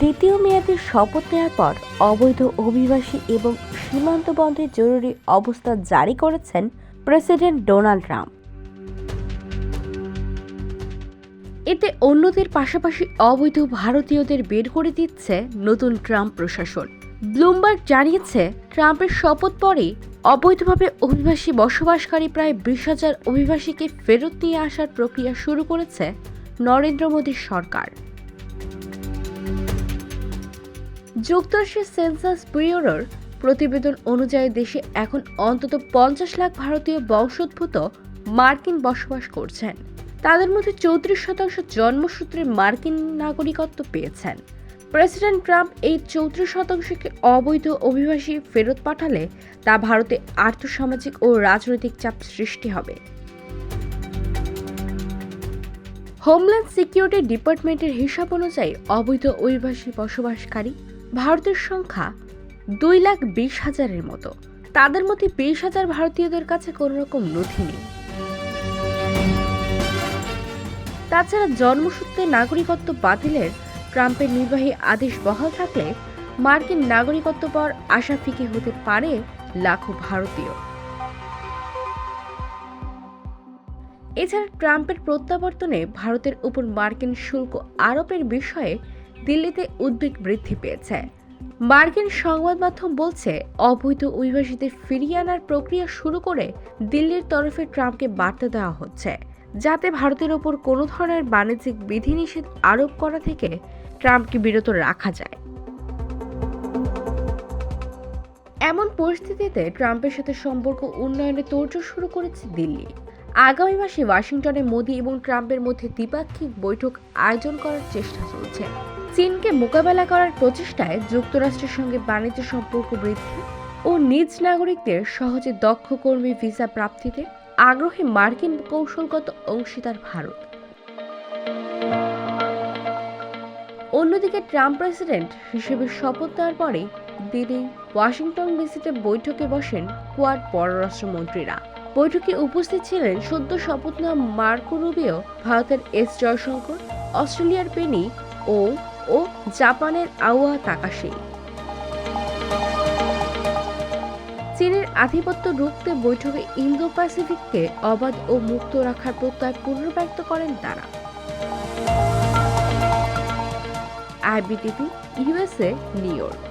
দ্বিতীয় মেয়াদে শপথ নেওয়ার পর অবৈধ অভিবাসী এবং সীমান্ত বন্ধে জরুরি অবস্থা জারি করেছেন প্রেসিডেন্ট ডোনাল্ড ট্রাম্প। এতে অন্যদের পাশাপাশি অবৈধ ভারতীয়দের বের করে দিচ্ছে নতুন ট্রাম্প প্রশাসন। ব্লুমবার্গ জানিয়েছে, ট্রাম্পের শপথ পরে অবৈধভাবে অভিবাসী বসবাসকারী প্রায় বিশ হাজার অভিবাসীকে ফেরত নিয়ে আসার প্রক্রিয়া শুরু করেছে নরেন্দ্র মোদীর সরকার। যুক্তরাষ্ট্রের সেন্সাস ব্যুরোর প্রতিবেদন অনুযায়ী দেশে এখন অন্তত পঞ্চাশ লাখ ভারতীয় বংশোদ্ভূত মার্কিন বসবাস করছেন। তাদের মধ্যে চৌত্রিশ শতাংশ জন্মসূত্রে মার্কিন নাগরিকত্ব পেয়েছেন। প্রেসিডেন্ট ট্রাম্প এই চৌত্রিশ শতাংশকে অবৈধ অভিবাসী ফেরত পাঠালে তা ভারতে আর্থসামাজিক ও রাজনৈতিক চাপ সৃষ্টি হবে। হোমল্যান্ড সিকিউরিটি ডিপার্টমেন্টের হিসাব অনুযায়ী অবৈধ অভিবাসী বসবাসকারী ভারতের সংখ্যা দুই লাখ বিশ হাজারের মতো। তাদের মধ্যে বিশ হাজার ভারতীয়দের কাছে কোনো রকম নথি নেই। তাছাড়া জন্মসূত্রে নাগরিকত্ব বাতিলের ট্রাম্পের নির্বাহী আদেশ বহাল থাকলে মার্কিন নাগরিকত্ব পাওয়ার আশা ফিকে হতে পারে লাখো ভারতীয়। এছাড়া ট্রাম্পের প্রত্যাবর্তনে ভারতের উপর মার্কিন শুল্ক আরোপের বিষয়ে দিল্লিতে উদ্বেগ বৃদ্ধি পেয়েছে। মার্কিন সংবাদ মাধ্যম বলছে, অবৈধ অভিবাসীদের ফিরিয়ে আনার প্রক্রিয়া শুরু করে দিল্লির তরফে ট্রাম্পকে বার্তা দেওয়া হচ্ছে, যাতে ভারতের ওপর কোনো ধরনের বাণিজ্যিক বিধিনিষেধ আরোপ করা থেকে ট্রাম্পকে বিরত রাখা যায়। এমন পরিস্থিতিতে ট্রাম্পের সাথে সম্পর্ক উন্নয়নে তোড়জোড় শুরু করেছে দিল্লি। আগামী মাসে ওয়াশিংটনে মোদি এবং ট্রাম্পের মধ্যে দ্বিপাক্ষিক বৈঠক আয়োজন করার চেষ্টা চলছে। চীনকে মোকাবেলা করার প্রচেষ্টায় যুক্তরাষ্ট্রের সঙ্গে বাণিজ্য সম্পর্ক বৃদ্ধি ও নিজ নাগরিকদের সহজে দক্ষ কর্মী ভিসা প্রাপ্তিতে আগ্রহী মার্কিন কৌশলগত অংশীদার ভারত। অন্যদিকে ট্রাম্প প্রেসিডেন্ট হিসেবে শপথ নেওয়ার পরে দিল্লি, ওয়াশিংটন ডিসিতে বৈঠকে বসেন কোয়াড পররাষ্ট্রমন্ত্রীরা। বৈঠকে উপস্থিত ছিলেন সদ্য শপথ নেওয়া মার্কো রুবিও, ভারতের এস জয়শঙ্কর, অস্ট্রেলিয়ার পেনি ও ও জাপানের আওয়া তাকাশি। চীনের আধিপত্য রুখতে বৈঠকে ইন্দো প্যাসিফিককে অবাধ ও মুক্ত রাখার প্রত্যয় পুনর্ব্যক্ত করেন তারা। IBTV, USA, New York.